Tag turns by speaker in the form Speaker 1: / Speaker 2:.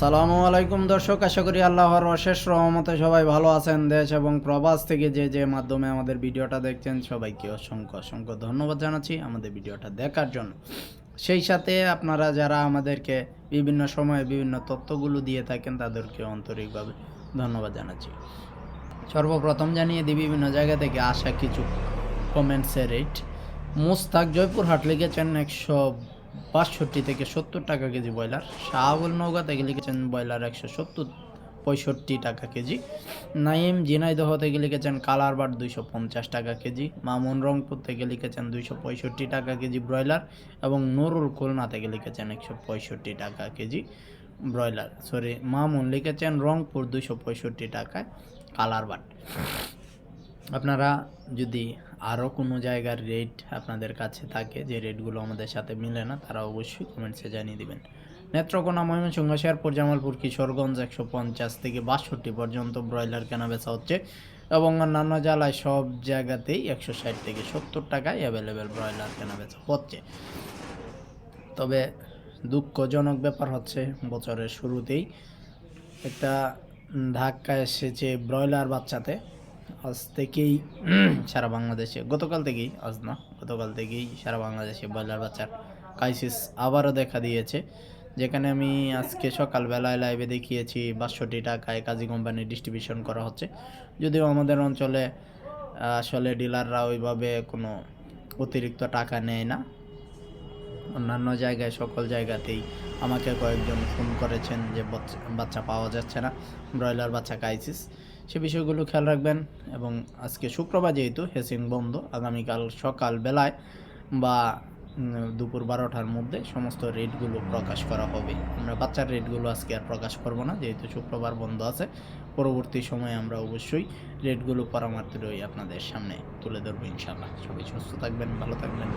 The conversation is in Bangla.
Speaker 1: সালামু আলাইকুম দর্শক, আশা করি আল্লাহর অশেষ রহমতে সবাই ভালো আছেন দেশ এবং প্রবাস থেকে যে যে মাধ্যমে আমাদের ভিডিওটা দেখছেন সবাইকে অসংখ্য অসংখ্য ধন্যবাদ জানাচ্ছি আমাদের ভিডিওটা দেখার জন্য। সেই সাথে আপনারা যারা আমাদেরকে বিভিন্ন সময়ে বিভিন্ন তথ্যগুলো দিয়ে থাকেন তাদেরকে আন্তরিকভাবে ধন্যবাদ জানাচ্ছি। সর্বপ্রথম জানিয়ে দিই, বিভিন্ন জায়গা থেকে আসা কিছু কমেন্টসের রেট মুস্তাক জয়পুরহাট লিখেছেন একশো বাষট্টি থেকে সত্তর টাকা কেজি ব্রয়লার। শাহাবুল নৌকা থেকে লিখেছেন ব্রয়লার একশো সত্তর, পঁয়ষট্টি টাকা কেজি। নাইম ঝিনাইদহ থেকে লিখেছেন কালারবাট দুইশো পঞ্চাশ টাকা কেজি। মামুন রংপুর থেকে লিখেছেন দুইশো পঁয়ষট্টি টাকা কেজি ব্রয়লার এবং নুরুল খুলনা থেকে লিখেছেন একশো পঁয়ষট্টি টাকা কেজি ব্রয়লার। সরি, মামুন লিখেছেন রংপুর দুইশো পঁয়ষট্টি টাকায় কালারবাট আপনারা যদি আরও কোনো জায়গার রেট আপনাদের কাছে থাকে, যে রেটগুলো আমাদের সাথে মিলে না, তারা অবশ্যই কমেন্টসে জানিয়ে দেবেন। নেত্রকোনা, ময়মনসিংহ, শেরপুর, জামালপুর, কিশোরগঞ্জ একশো পঞ্চাশ থেকে বাষট্টি পর্যন্ত ব্রয়লার কেনা বেচা হচ্ছে এবং অন্যান্য জেলায় সব জায়গাতেই একশো ষাট থেকে সত্তর টাকায় অ্যাভেলেবেল ব্রয়লার কেনা বেচা হচ্ছে। তবে দুঃখজনক ব্যাপার হচ্ছে, বছরের শুরুতেই একটা ধাক্কা এসেছে ব্রয়লার বাচ্চাতে। আজ থেকেই সারা বাংলাদেশে, গতকাল থেকেই, আজ না, গতকাল থেকেই সারা বাংলাদেশে ব্রয়লার বাচ্চার ক্রাইসিস আবারও দেখা দিয়েছে, যেখানে আমি আজকে সকালবেলায় লাইভে দেখিয়েছি বাষট্টি টাকায় কাজী কোম্পানি ডিস্ট্রিবিউশন করা হচ্ছে। যদিও আমাদের অঞ্চলে আসলে ডিলাররা ওইভাবে কোনো অতিরিক্ত টাকা নেয় না। অন্যান্য জায়গায়, সকল জায়গাতেই আমাকে কয়েকজন ফোন করেছেন যে বাচ্চা- পাওয়া যাচ্ছে না, ব্রয়লার বাচ্চা ক্রাইসিস সে বিষয়গুলো খেয়াল রাখবেন। এবং আজকে শুক্রবার যেহেতু হেসিং বন্ধ, আগামীকাল সকাল বেলায় বা দুপুর বারোটার মধ্যে সমস্ত রেটগুলো প্রকাশ করা হবে। আমরা বাচ্চার রেটগুলো আজকে আর প্রকাশ করব না, যেহেতু শুক্রবার বন্ধ আছে। পরবর্তী সময়ে আমরা অবশ্যই রেটগুলো পরামাত্রই আপনাদের সামনে তুলে ধরবো ইনশাল্লাহ সবাই সুস্থ থাকবেন, ভালো থাকবেন